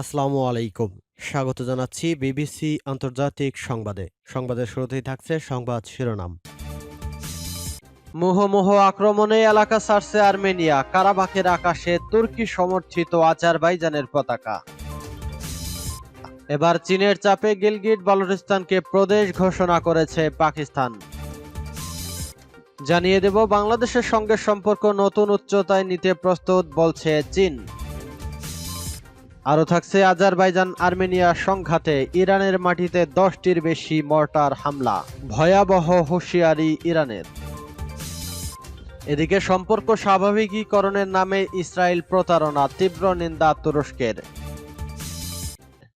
আসসালামু আলাইকুম। স্বাগত জানাচ্ছি বিবিসি আন্তর্জাতিক সংবাদে। সংবাদের শুরুতেই থাকছে সংবাদ শিরোনাম। মুহমুহ আক্রমণে এলাকা ছাড়ছে আর্মেনিয়া। কারাবাখের আকাশে তুর্কি সমর্থিত আজারবাইজানের পতাকা। এবার চীনের চাপে গিলগিট বালুচিস্তানকে প্রদেশ ঘোষণা করেছে পাকিস্তান। জানিয়ে দেব, বাংলাদেশের সঙ্গে সম্পর্ক নতুন উচ্চতায় নিতে প্রস্তুত বলছে চীন। আরও থাকছে আজারবাইজান আর্মেনিয়া সংঘাতে ইরানের মাটিতে দশটির বেশি মর্টার হামলা। ভয়াবহ হুঁশিয়ারি ইরানের। এদিকে সম্পর্ক স্বাভাবিকীকরণের নামে ইসরায়েল প্রতারণা, তীব্র নিন্দা তুরস্কের।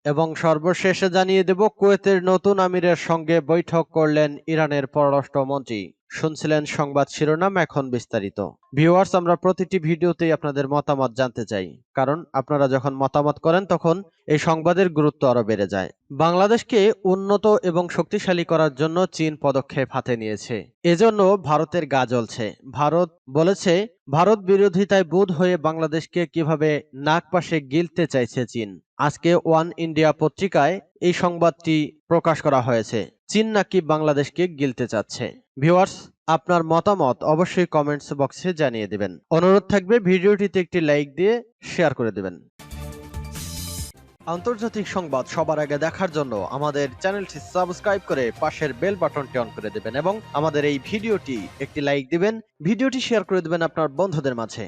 এবং সর্বশেষে জানিয়ে দেব, কুয়েতের নতুন আমিরের সঙ্গে বৈঠক করলেন ইরানের পররাষ্ট্রমন্ত্রী। শুনছিলেন সংবাদ শিরোনাম, এখন বিস্তারিত। ভিউয়ার্স, আমরা প্রতিটি ভিডিওতেই আপনাদের মতামত জানতে চাই। কারণ আপনারা যখন মতামত করেন, তখন এই সংবাদের গুরুত্ব আরও বেড়ে যায়। বাংলাদেশকে উন্নত এবং শক্তিশালী করার জন্য চীন পদক্ষেপ হাতে নিয়েছে। এজন্য ভারতের গা জ্বলছে। ভারত বলেছে, ভারত বিরোধিতায় বোধ হয়ে বাংলাদেশকে কীভাবে নাক পাশে গিলতে চাইছে চীন। আজকে ওয়ান ইন্ডিয়া পত্রিকায় এই সংবাদটি প্রকাশ করা হয়েছে। চীন নাকি বাংলাদেশকে গিলতে চাচ্ছে। ভিউয়ার্স, আপনার মতামত অবশ্যই কমেন্টস বক্সে জানিয়ে দেবেন। অনুরোধ থাকবে ভিডিওটিতে একটি লাইক দিয়ে শেয়ার করে দিবেন। আন্তর্জাতিক সংবাদ সবার আগে দেখার জন্য আমাদের চ্যানেলটি সাবস্ক্রাইব করে পাশের বেল বাটনটি অন করে দিবেন এবং আমাদের এই ভিডিওটি একটি লাইক দিবেন। ভিডিওটি শেয়ার করে দিবেন আপনার বন্ধুদের মাঝে।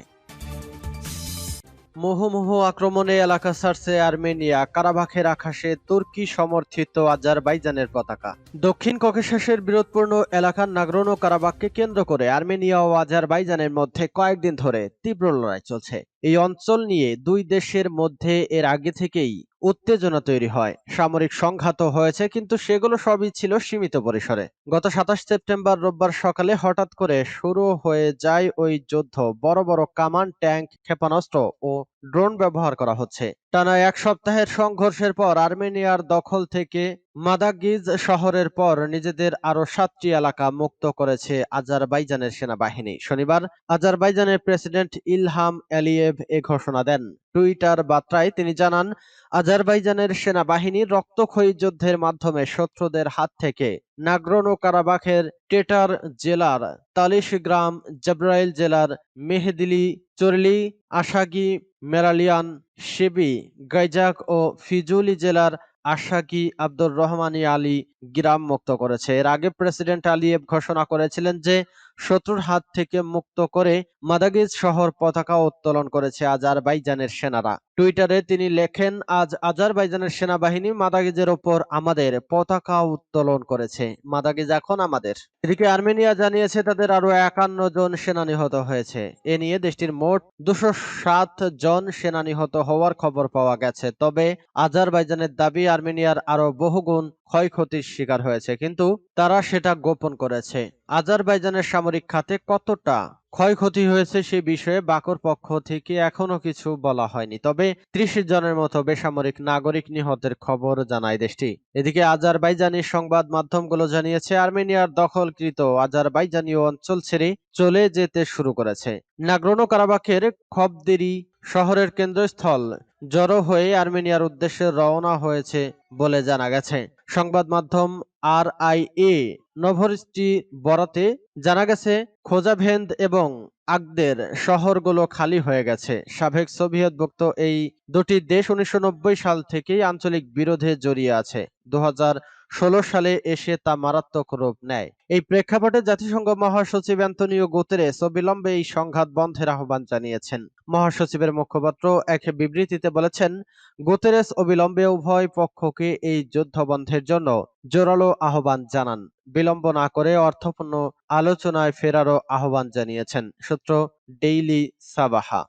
মুহুমুহ আক্রমণে এলাকা ছাড়ছে আর্মেনিয়া। কারাবাখের আকাশে তুর্কি সমর্থিত আজারবাইজানের পতাকা। দক্ষিণ ককেশাসের বিরোধপূর্ণ এলাকার নাগরোনো কারাবাখকে কেন্দ্র করে আর্মেনিয়া ও আজারবাইজানের মধ্যে কয়েকদিন ধরে তীব্র লড়াই চলছে। এই অঞ্চল নিয়ে দুই দেশের মধ্যে এর আগে থেকেই উত্তেজনা তৈরি হয়। সামরিক সংঘাতও হয়েছে, কিন্তু সেগুলো সবই ছিল সীমিত পরিসরে। গত সাতাশ সেপ্টেম্বর রোববার সকালে হঠাৎ করে শুরু হয়ে যায় ওই যুদ্ধ। বড় বড় কামান, ট্যাঙ্ক, ক্ষেপণাস্ত্র ও ড্রোন ব্যবহার করা হচ্ছে। টানা এক সপ্তাহের সংঘর্ষের পর আর্মেনিয়ার দখল থেকে মাদাগিজ শহরের পর নিজেদের আরও সাতটি এলাকা মুক্ত করেছে আজারবাইজানের সেনাবাহিনী। শনিবার আজারবাইজানের প্রেসিডেন্ট ইলহাম এলিয়েভ এ ঘোষণা দেন। টুইটার বার্তায় তিনি জানান, আজারবাইজানের সেনাবাহিনী রক্তক্ষয়ী যুদ্ধের মাধ্যমে শত্রুদের হাত থেকে নাগ্রোনো কারাবাখের টেটার জেলার তালিশ গ্রাম জাব্রাইল জেলার মেহেদিলি, চরলি, আশাগি, মেরালিয়ান শিবি গাইজাক ও ফিজুলি জেলার আশাকি আব্দুর রহমানী আলী গ্রাম মুক্ত করেছে। এর আগে প্রেসিডেন্ট আলিয়েভ ঘোষণা করেছিলেন যে শত্রুর হাত থেকে মুক্ত করে মাদাগিজ শহর পতাকা উত্তোলন করেছে আজারবাইজানের সেনারা। টুইটারে তিনি লেখেন, আজ আজারবাইজানের সেনাবাহিনী মাদাগিজের ওপর আমাদের পতাকা উত্তোলন করেছে। মাদাগিজ এখন আমাদের। এদিকে আর্মেনিয়া জানিয়েছে, তাদের আরও একান্ন জন সেনা নিহত হয়েছে। এ নিয়ে দেশটির মোট দুশো সাত জন সেনা নিহত হওয়ার খবর পাওয়া গেছে। তবে আজারবাইজানের দাবি, আর্মেনিয়ার আরও বহুগুণ ক্ষয়ক্ষতির শিকার হয়েছে, কিন্তু তারা সেটা গোপন করেছে। আজারবাইজানের সামরিক খাতে কতটা ক্ষয়ক্ষতি হয়েছে সে বিষয়ে বাকর পক্ষ থেকে এখনও কিছু বলা হয়নি। তবে ত্রিশ জনের মতো বেসামরিক নাগরিক নিহতের খবর জানায় দেশটি। এদিকে আজারবাইজানি সংবাদ মাধ্যমগুলো জানিয়েছে, আর্মেনিয়ার দখলকৃত আজারবাইজানি অঞ্চল ছেড়ে চলে যেতে শুরু করেছে। নাগ্রোনো কারাবাখের খবদেরি শহরের কেন্দ্রস্থল জড়ো হয়ে আর্মেনিয়ার উদ্দেশ্যে রওনা হয়েছে বলে জানা গেছে। সংবাদ মাধ্যম আর আই এ নভরিস্টি বরাতে জানা গেছে খোজাভেন্দ এবং আগদের শহরগুলো খালি হয়ে গেছে। সাবেক সোভিয়েতভুক্ত এই দুটি দেশ উনিশশো নব্বই সাল থেকেই আঞ্চলিক বিরোধে জড়িয়ে আছে। দু হাজার ষোলো সালে এসে তা মারাত্মক রূপ নেয়। এই প্রেক্ষাপটে জাতিসংঘ মহাসচিব অ্যান্তনিও গুতেরেস অবিলম্বে এই সংঘাত বন্ধের আহ্বান জানিয়েছেন। মহাসচিবের মুখপাত্র এক বিবৃতিতে বলেছেন, গুতেরেস অবিলম্বে উভয় পক্ষকে এই যুদ্ধ বন্ধের জন্য জোরালো আহ্বান জানান। বিলম্ব না করে অর্থপূর্ণ আলোচনায় ফেরারও আহ্বান জানিয়েছেন। সূত্র ডেইলি সাবাহা।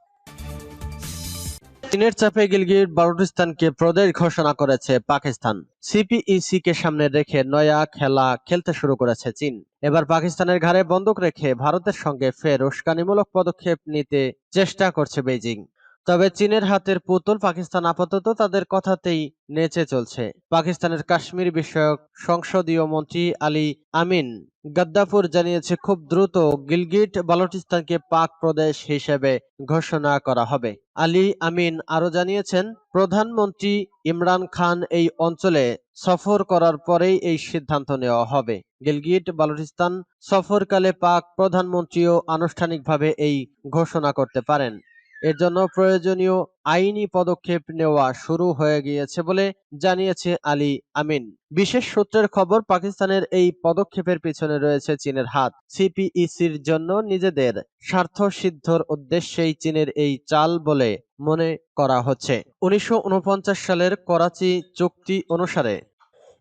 চীনের চাপে গিলগির বালুচিস্তানকে প্রদেশ ঘোষণা করেছে পাকিস্তান। সিপিইসি কে সামনে রেখে নয়া খেলা খেলতে শুরু করেছে চীন। এবার পাকিস্তানের ঘাড়ে বন্দুক রেখে ভারতের সঙ্গে ফের উস্কানিমূলক পদক্ষেপ নিতে চেষ্টা করছে বেইজিং। তবে চীনের হাতের পুতুল পাকিস্তান আপাতত তাদের কথাতেই নেচে চলছে। পাকিস্তানের কাশ্মীর বিষয়ক সংসদীয় মন্ত্রী আলী আমিন গাদ্দাফুর জানিয়েছে, খুব দ্রুত গিলগিট বালটিস্তানকে পাক প্রদেশ হিসেবে ঘোষণা করা হবে। আলী আমিন আরও জানিয়েছেন, প্রধানমন্ত্রী ইমরান খান এই অঞ্চলে সফর করার পরেই এই সিদ্ধান্ত নেওয়া হবে। গিলগিট বালটিস্তান সফরকালে পাক প্রধানমন্ত্রীও আনুষ্ঠানিকভাবে এই ঘোষণা করতে পারেন। এর জন্য প্রয়োজনীয় আইনি পদক্ষেপ নেওয়া শুরু হয়ে গিয়েছে বলে জানিয়েছে আলী আমিন। বিশেষ সূত্রের খবর, পাকিস্তানের এই পদক্ষেপের পিছনে রয়েছে চীনের হাত। সিপিইসির জন্য নিজেদের স্বার্থ সিদ্ধর উদ্দেশ্যেই চীনের এই চাল বলে মনে করা হচ্ছে। উনিশশো উনপঞ্চাশ সালের করাচি চুক্তি অনুসারে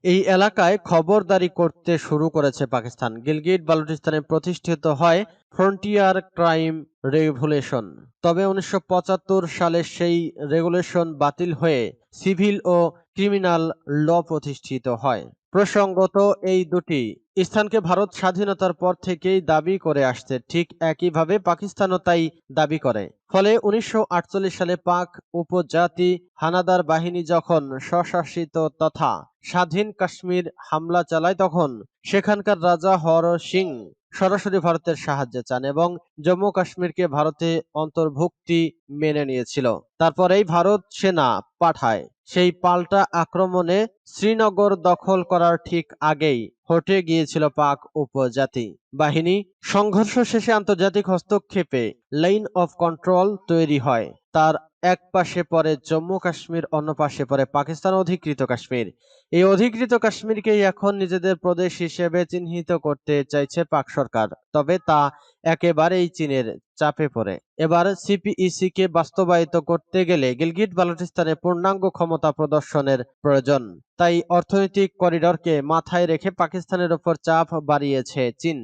এই এলাকায় খবরদারি করতে শুরু করেছে পাকিস্তান। গিলগিট বালুচিস্তানে প্রতিষ্ঠিত হয় ফ্রন্টিয়ার ক্রাইম রেগুলেশন তবে উনিশশো পঁচাত্তর সালে সেই রেগুলেশন বাতিল হয়ে সিভিল ও ক্রিমিনাল ল প্রতিষ্ঠিত হয়। প্রসঙ্গত এই দুটি স্থানকে ভারত স্বাধীনতার পর থেকেই দাবি করে আসছে। ঠিক একইভাবে পাকিস্তানও তাই দাবি করে। ফলে উনিশশো আটচল্লিশ সালে পাক উপজাতি হানাদার বাহিনী যখন স্বশাসিত তথা স্বাধীন কাশ্মীর হামলা চালায়, তখন সেখানকার রাজা হর সিং সরাসরি ভারতের সাহায্য চান এবং জম্মু কাশ্মীরকে ভারতে অন্তর্ভুক্তি মেনে নিয়েছিল। তারপরেই ভারত সেনা পাঠায়। সেই পাল্টা আক্রমণে শ্রীনগর দখল করার ঠিক আগেই হটে গিয়েছিল পাক উপজাতি বাহিনী। সংঘর্ষ শেষে আন্তর্জাতিক হস্তক্ষেপে লাইন অফ কন্ট্রোল তৈরি হয়। তার এক পাশে পরে জম্মু কাশ্মীর, অন্য পাশে পরে পাকিস্তান অধিকৃত কাশ্মীর। এই অধিকৃত কাশ্মীরকেই এখন নিজেদের প্রদেশ হিসেবে চিহ্নিত করতে চাইছে পাক সরকার। তবে তা একেবারেই চীনের চাপে পড়ে। এবার সিপিইসি কে বাস্তবায়িত করতে গেলে গিলগিট বালটিস্তানে পূর্ণাঙ্গ ক্ষমতা প্রদর্শনের প্রয়োজন। তাই অর্থনৈতিক করিডরকে মাথায় রেখে পাকিস্তানের ওপর চাপ বাড়িয়েছে চীন।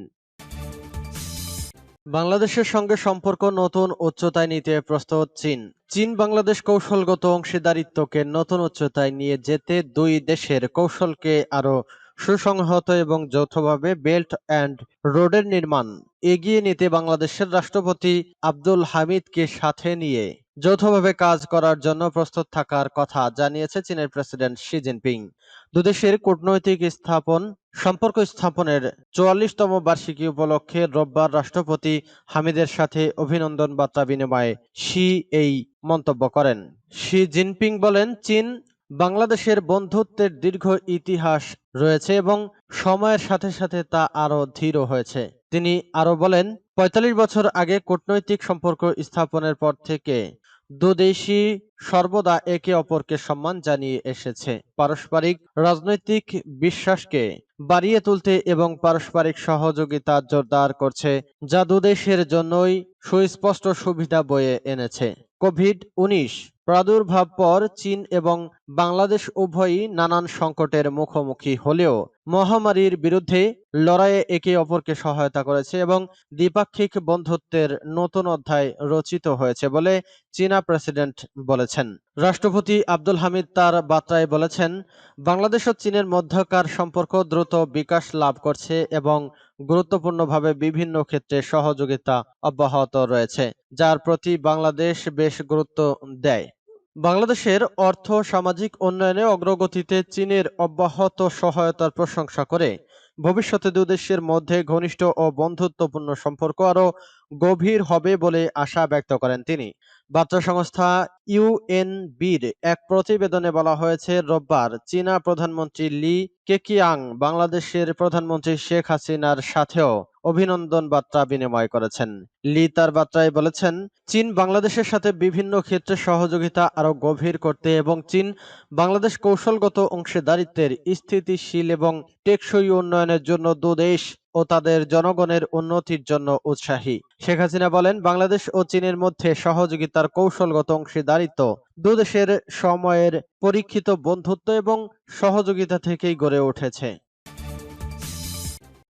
বাংলাদেশের সঙ্গে সম্পর্ক নতুন উচ্চতায় নিতে প্রস্তুত চীন। চীন বাংলাদেশ কৌশলগত অংশীদারিত্বকে নতুন উচ্চতায় নিয়ে যেতে দুই দেশের কৌশলকে আরও সুসংহত এবং যৌথভাবে বেল্ট অ্যান্ড রোডের নির্মাণ এগিয়ে নিতে বাংলাদেশের রাষ্ট্রপতি আব্দুল হামিদকে সাথে নিয়ে যৌথভাবে কাজ করার জন্য প্রস্তুত থাকার কথা জানিয়েছে চীনের প্রেসিডেন্ট শি জিনপিং। দুদেশের কূটনৈতিক স্থাপন সম্পর্ক স্থাপনের চুয়াল্লিশতম বার্ষিকী উপলক্ষে রোববার রাষ্ট্রপতি হামিদের সাথে অভিনন্দন বার্তা বিনিময়ে শি এই মন্তব্য করেন। শি জিনপিং বলেন, চীন বাংলাদেশের বন্ধুত্বের দীর্ঘ ইতিহাস রয়েছে এবং সময়ের সাথে সাথে তা আরও দৃঢ় হয়েছে। তিনি আরও বলেন ৪৫ বছর আগে কূটনৈতিক সম্পর্ক স্থাপনের পর থেকে দুদেশই সর্বদা একে অপরকে সম্মান জানিয়ে এসেছে। পারস্পরিক রাজনৈতিক বিশ্বাসকে বাড়িয়ে তুলতে এবং পারস্পরিক সহযোগিতা জোরদার করছে, যা দুদেশের জন্যই সুস্পষ্ট সুবিধা বয়ে এনেছে। কোভিড উনিশ প্রাদুর্ভাব পর চীন এবং বাংলাদেশ উভয়ই নানান সংকটের মুখোমুখি হলেও মহামারীর বিরুদ্ধে লড়াইয়ে একে অপরকে সহায়তা করেছে এবং দ্বিপাক্ষিক বন্ধুত্বের নতুন অধ্যায় রচিত হয়েছে বলে চীনা প্রেসিডেন্ট বলেছেন। রাষ্ট্রপতি আব্দুল হামিদ তার বার্তায় বলেছেন, বাংলাদেশ ও চীনের মধ্যকার সম্পর্ক দ্রুত বিকাশ লাভ করছে এবং গুরুত্বপূর্ণভাবে বিভিন্ন ক্ষেত্রে সহযোগিতা অব্যাহত রয়েছে, যার প্রতি বাংলাদেশ বেশ গুরুত্ব দেয়। বাংলাদেশের অর্থ, সামাজিক উন্নয়নে অগ্রগতিতে চীনের অব্যাহত সহায়তার প্রশংসা করে। ভবিষ্যতে দুদেশের মধ্যে ঘনিষ্ঠ ও বন্ধুত্বপূর্ণ সম্পর্ক আরও গভীর হবে বলে আশা ব্যক্ত করেন তিনি। বার্তা সংস্থা ইউএনবির এক প্রতিবেদনে বলা হয়েছে, রোববার চীনা প্রধানমন্ত্রী লি কেকিয়াং বাংলাদেশের প্রধানমন্ত্রী শেখ হাসিনার সাথেও অভিনন্দন বার্তা বিনিময় করেছেন। লি তার বার্তায় বলেছেন, চীন বাংলাদেশের সাথে বিভিন্ন ক্ষেত্রে সহযোগিতা আরও গভীর করতে এবং চীন বাংলাদেশ কৌশলগত অংশীদারিত্বের স্থিতিশীল এবং টেকসই উন্নয়নের জন্য দুদেশ ও তাদের জনগণের উন্নতির জন্য উৎসাহী। শেখ হাসিনা বলেন, বাংলাদেশ ও চীনের মধ্যে সহযোগিতার কৌশলগত অংশীদারিত্ব দুদেশের সময়ের পরীক্ষিত বন্ধুত্ব এবং সহযোগিতা থেকেই গড়ে উঠেছে।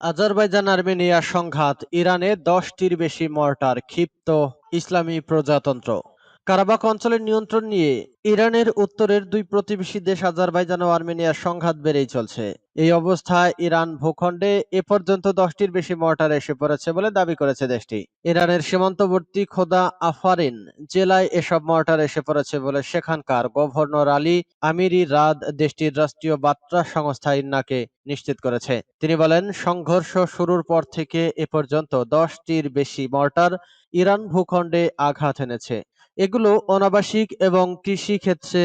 আজারবাইজান আর্মেনিয়া সংঘাত ইরানে দশটির বেশি মর্টার ক্ষিপ্ত ইসলামী প্রজাতন্ত্র। কারাবাক অঞ্চলের নিয়ন্ত্রণ নিয়ে ইরানের উত্তরের দুই প্রতিবেশী দেশ আজারবাইজান ও আর্মেনিয়ার সংঘাত বেড়েই চলছে। এই অবস্থায় ইরান ভূখণ্ডে এ পর্যন্ত দশটির বেশি মর্টার এসে পড়েছে বলে দাবি করেছে দেশটি। ইরানের সীমান্তবর্তী খোদা আফারিন জেলায় এসব মর্টার এসে পড়েছে বলে সেখানকার গভর্নর আলী আমিরি রাদ দেশটির রাষ্ট্রীয় বার্তা সংস্থা ইন্নাকে নিশ্চিত করেছে। তিনি বলেন, সংঘর্ষ শুরুর পর থেকে এ পর্যন্ত দশটির বেশি মর্টার ইরান ভূখণ্ডে আঘাত এনেছে। এগুলো অনাবাসিক এবং কৃষি ক্ষেত্রে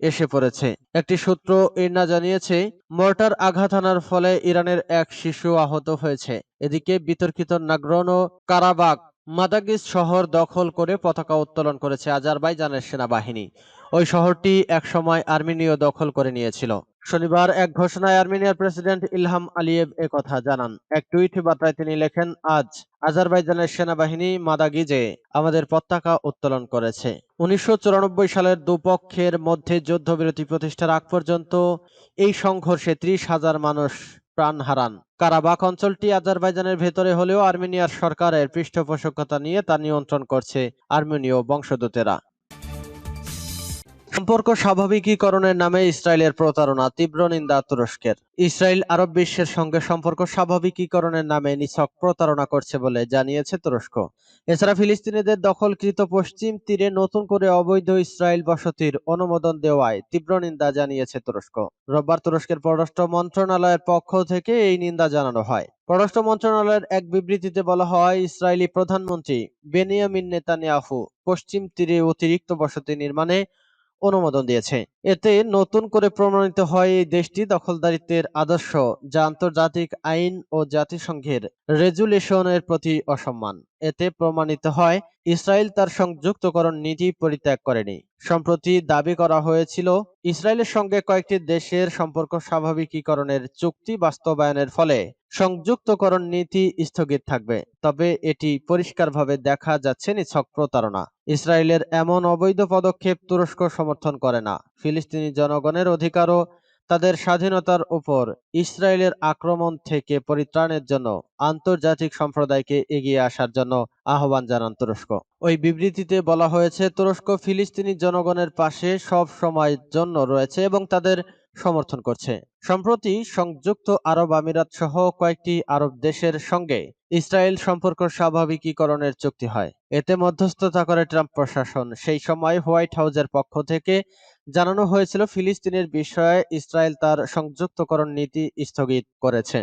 এসে পড়েছে। একটি সূত্র ইরনা জানিয়েছে, মর্টার আঘাত হানার ফলে ইরানের এক শিশু আহত হয়েছে। এদিকে বিতর্কিত নাগ্রোনো কারাবাক মাদাগিস শহর দখল করে পতাকা উত্তোলন করেছে আজারবাইজানের সেনাবাহিনী। ওই শহরটি একসময় আর্মেনীয় দখল করে নিয়েছিল। শনিবার এক ঘোষণায় আর্মেনিয়ার প্রেসিডেন্ট ইলহাম আলিয়েভ কথা জানান। এক টুইট বার্তায় তিনি লেখেন, আজ আজারবাইজানের সেনাবাহিনী মাদাগিজে আমাদের পতাকা উত্তোলন করেছে। উনিশশো চুরানব্বই সালের দুপক্ষের মধ্যে যুদ্ধবিরতি প্রতিষ্ঠার আগ পর্যন্ত এই সংঘর্ষে ত্রিশ হাজার মানুষ প্রাণ হারান। কারাবাক অঞ্চলটি আজারবাইজানের ভেতরে হলেও আর্মেনিয়ার সরকারের পৃষ্ঠপোষকতা নিয়ে তা নিয়ন্ত্রণ করছে আর্মেনীয় বংশদূতেরা সম্পর্ক স্বাভাবিকীকরণের নামে ইসরায়েলের প্রতারণা, তীব্র নিন্দা তুরস্কের। ইসরায়েল আরব বিশ্বের সঙ্গে সম্পর্ক স্বাভাবিকীকরণের নামে নিছক প্রতারণা করছে বলে জানিয়েছে তুরস্ক। এছাড়া ফিলিস্তিনিদের দখলকৃত পশ্চিম তীরে নতুন করে অবৈধ ইসরায়েল বসতির অনুমোদন দেওয়ায় তীব্র নিন্দা জানিয়েছে তুরস্ক। রোববার তুরস্কের পররাষ্ট্র মন্ত্রণালয়ের পক্ষ থেকে এই নিন্দা জানানো হয়। পররাষ্ট্র মন্ত্রণালয়ের এক বিবৃতিতে বলা হয়, ইসরায়েলি প্রধানমন্ত্রী বেনিয়ামিন নেতানিয়াহু পশ্চিম তীরে অতিরিক্ত বসতি নির্মাণে অনুমোদন দিয়েছে। এতে নতুন করে প্রমাণিত হয় এই দেশটি দখলদারিত্বের আদর্শ, যা আন্তর্জাতিক আইন ও জাতিসংঘের রেজুলেশনের প্রতি অসম্মান। এতে প্রমাণিত হয়, ইসরায়েল তার সংযুক্তকরণ নীতি পরিত্যাগ করেনি। সম্প্রতি দাবি করা হয়েছিল, ইসরায়েলের সঙ্গে কয়েকটি দেশের সম্পর্ক স্বাভাবিকীকরণের চুক্তি বাস্তবায়নের ফলে সংযুক্তকরণ নীতি স্থগিত থাকবে, তবে এটি পরিষ্কারভাবে দেখা যাচ্ছে নিছক প্রতারণা। ইসরায়েলের এমন অবৈধ পদক্ষেপ তুরস্ক সমর্থন করে না। ফিলিস্তিনি জনগণের অধিকারও তাদের স্বাধীনতার উপর। ইসরায়েলের আক্রমণ থেকে পরিত্রাণের জন্য আন্তর্জাতিক সম্প্রদায়কে এগিয়ে আসার জন্য আহ্বান জানান তুরস্ক। ওই বিবৃতিতে বলা হয়েছে তুরস্ক ফিলিস্তিনি জনগণের পাশে সব সময়ের জন্য রয়েছে এবং তাদের সমর্থন করছে। সম্প্রতি সংযুক্ত আরব আমিরাত সহ কয়েকটি আরব দেশের সঙ্গে ইসরায়েল সম্পর্ক স্বাভাবিকীকরণের চুক্তি হয়। এতে মধ্যস্থতা করে ট্রাম্প প্রশাসন। সেই সময় হোয়াইট হাউজের পক্ষ থেকে জানানো হয়েছিল, ফিলিস্তিনের বিষয়ে ইসরায়েল তার সংযুক্তকরণ নীতি স্থগিত করেছে।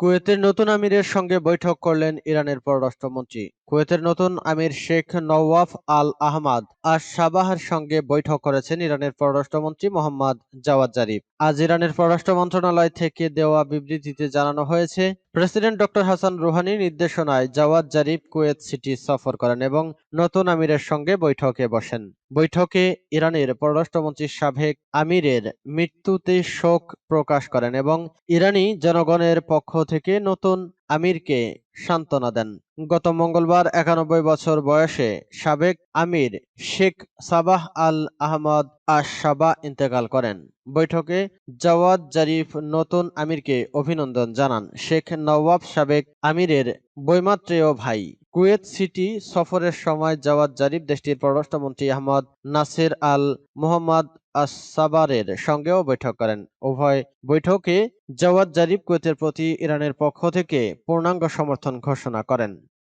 কুয়েতের নতুন আমিরের সঙ্গে বৈঠক করলেন ইরানের পররাষ্ট্রমন্ত্রী। কুয়েতের নতুন আমির শেখ নওয়াফ আল আহমাদ আজ সাবাহার সঙ্গে বৈঠক করেছেন ইরানের পররাষ্ট্রমন্ত্রী মোহাম্মদ জাওয়াদ জারিফ। আজ ইরানের পররাষ্ট্র মন্ত্রণালয় থেকে দেওয়া বিবৃতিতে জানানো হয়েছে প্রেসিডেন্ট ডক্টর হাসান রুহানির নির্দেশনায় জাওয়াদ জারিফ কুয়েত সিটি সফর করেন এবং নতুন আমিরের সঙ্গে বৈঠকে বসেন। বৈঠকে ইরানের পররাষ্ট্রমন্ত্রী সাবেক আমিরের মৃত্যুতে শোক প্রকাশ করেন এবং ইরানি জনগণের পক্ষ থেকে নতুন আমিরকে সান্ত্বনা দেন। গত মঙ্গলবার একানব্বই বছর বয়সে সাবেক emir Sheikh Sabah Al Ahmad Al Sabah ইন্তেকাল করেন। বৈঠকে জাওয়াদ জারিফ নতুন আমিরকে অভিনন্দন জানান। শেখ নওয়াব সাবেক আমিরের বৈমাত্রেয় ভাই। কুয়েত সিটি সফরের সময় জাওয়াদ জারিফ দেশটির পররাষ্ট্রমন্ত্রী আহমদ নাসির আল মোহাম্মদ আস-সাবারের সঙ্গেও বৈঠক করেন। উভয় বৈঠকে জওয়াদ জারিফ কুয়েতের প্রতি ইরানের পক্ষ থেকে পূর্ণাঙ্গ সমর্থন ঘোষণা করেন।